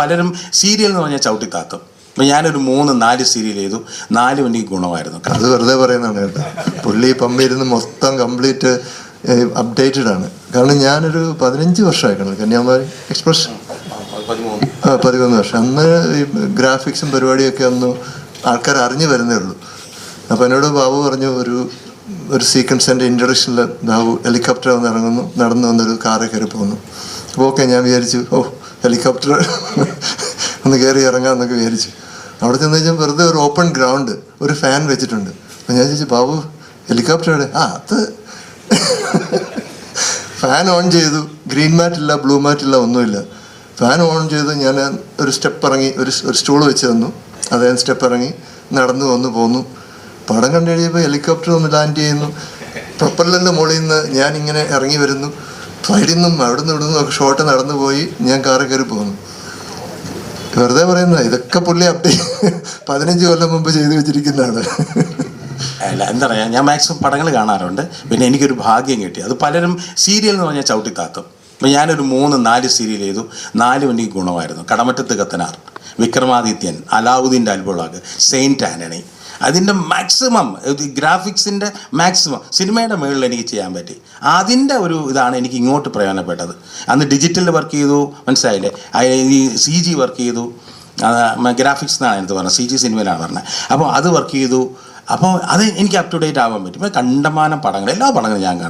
പലരും സീരിയൽ എന്ന് പറഞ്ഞാൽ ചവിട്ടിത്താത്തും. അപ്പം ഞാനൊരു മൂന്ന് നാല് സീരിയൽ ചെയ്തു. നാലും എനിക്ക് ഗുണമായിരുന്നു. അത് വെറുതെ പറയുന്നതാണ് കേട്ടോ. പുള്ളി പമ്പയിരുന്ന് മൊത്തം കംപ്ലീറ്റ് അപ്ഡേറ്റഡ് ആണ്. കാരണം ഞാനൊരു പതിനഞ്ച് വർഷമായി കാണും കന്യാകുമാരി എക്സ്പ്രസ് പതിമൂന്ന് വർഷം. അന്ന് ഈ ഗ്രാഫിക്സും പരിപാടിയൊക്കെ ഒന്ന് ആൾക്കാർ അറിഞ്ഞു വരുന്നേ ഉള്ളൂ. അപ്പോൾ എന്നോട് ബാബു പറഞ്ഞു ഒരു ഒരു സീക്വൻസിന്റെ ഇൻട്രഡക്ഷനിൽ ബാബു ഹെലികോപ്റ്റർ വന്ന് ഇറങ്ങുന്നു നടന്നു വന്നൊരു കാറിൽ കയറി പോകുന്നു. അപ്പോൾ ഓക്കെ ഞാൻ വിചാരിച്ചു ഓ ഹെലികോപ്റ്റർ ഒന്ന് കയറി ഇറങ്ങാം എന്നൊക്കെ വിചാരിച്ചു. അവിടെ ചെന്ന് കഴിഞ്ഞാൽ വെറുതെ ഒരു ഓപ്പൺ ഗ്രൗണ്ട് ഒരു ഫാൻ വെച്ചിട്ടുണ്ട്. അപ്പം ഞാൻ ചോദിച്ചു ബാബു ഹെലികോപ്റ്റർ ആ അത് ഫാൻ ഓൺ ചെയ്തു. ഗ്രീൻ മാറ്റ് ഇല്ല ബ്ലൂ മാറ്റ് ഇല്ല ഒന്നുമില്ല. ഫാൻ ഓൺ ചെയ്ത് ഞാൻ ഒരു സ്റ്റെപ്പ് ഇറങ്ങി ഒരു ഒരു സ്റ്റൂൾ വെച്ച് തന്നു. അദ്ദേഹം സ്റ്റെപ്പ് ഇറങ്ങി നടന്നു വന്നു പോന്നു. പടം കണ്ടു കഴിയുമ്പോൾ ഹെലികോപ്റ്റർ ഒന്ന് ലാൻഡ് ചെയ്യുന്നു. പ്രൊപ്പല്ലറിന്റെ മുകളിൽ നിന്ന് ഞാൻ ഇങ്ങനെ ഇറങ്ങി വരുന്നു. സൈഡിൽ നിന്നും അവിടെ നിന്ന് ഇവിടുന്ന് ഒക്കെ ഷോട്ട് നടന്നു പോയി ഞാൻ കാറിൽ കയറി പോകുന്നു വെറുതെ പറയുന്നത് ഇതൊക്കെ പുള്ളി അപ്ഡേ പതിനഞ്ച് കൊല്ലം മുമ്പ് ചെയ്തു വെച്ചിരിക്കുന്നതാണ്. അല്ല എന്താ പറയുക ഞാൻ മാക്സിമം പടങ്ങൾ കാണാറുണ്ട്. പിന്നെ എനിക്കൊരു ഭാഗ്യം കിട്ടി. അത് പലരും സീരിയൽ എന്ന് പറഞ്ഞാൽ ചവിട്ടിത്താത്തും. അപ്പം ഞാനൊരു മൂന്ന് നാല് സീരിയൽ ചെയ്തു. നാലും എനിക്ക് ഗുണമായിരുന്നു. കടമറ്റത്ത് കത്തനാർ വിക്രമാദിത്യൻ അലാവുദ്ദീന്റെ അൽബുളാഗ് സെയിന്റ് ആന്റണി. അതിന്റെ മാക്സിമം ഗ്രാഫിക്സിന്റെ മാക്സിമം സിനിമയുടെ മുകളിൽ എനിക്ക് ചെയ്യാൻ പറ്റി. അതിന്റെ ഒരു ഇതാണ് എനിക്ക് ഇങ്ങോട്ട് പ്രയോജനപ്പെട്ടത്. അന്ന് ഡിജിറ്റലിൽ വർക്ക് ചെയ്തു മനസ്സിലായില്ലേ? ഈ സി ജി വർക്ക് ചെയ്തു. ഗ്രാഫിക്സ് എന്നാണ് എനിക്ക് പറഞ്ഞത്. സി ജി സിനിമയിലാണ് പറഞ്ഞത്. അപ്പോൾ അത് വർക്ക് ചെയ്തു. അപ്പോൾ അത് എനിക്ക് അപ് ടു ഡേറ്റ് ആവാൻ പറ്റും. കണ്ടമാനം പടങ്ങൾ എല്ലാ പടങ്ങളും ഞാൻ കാണും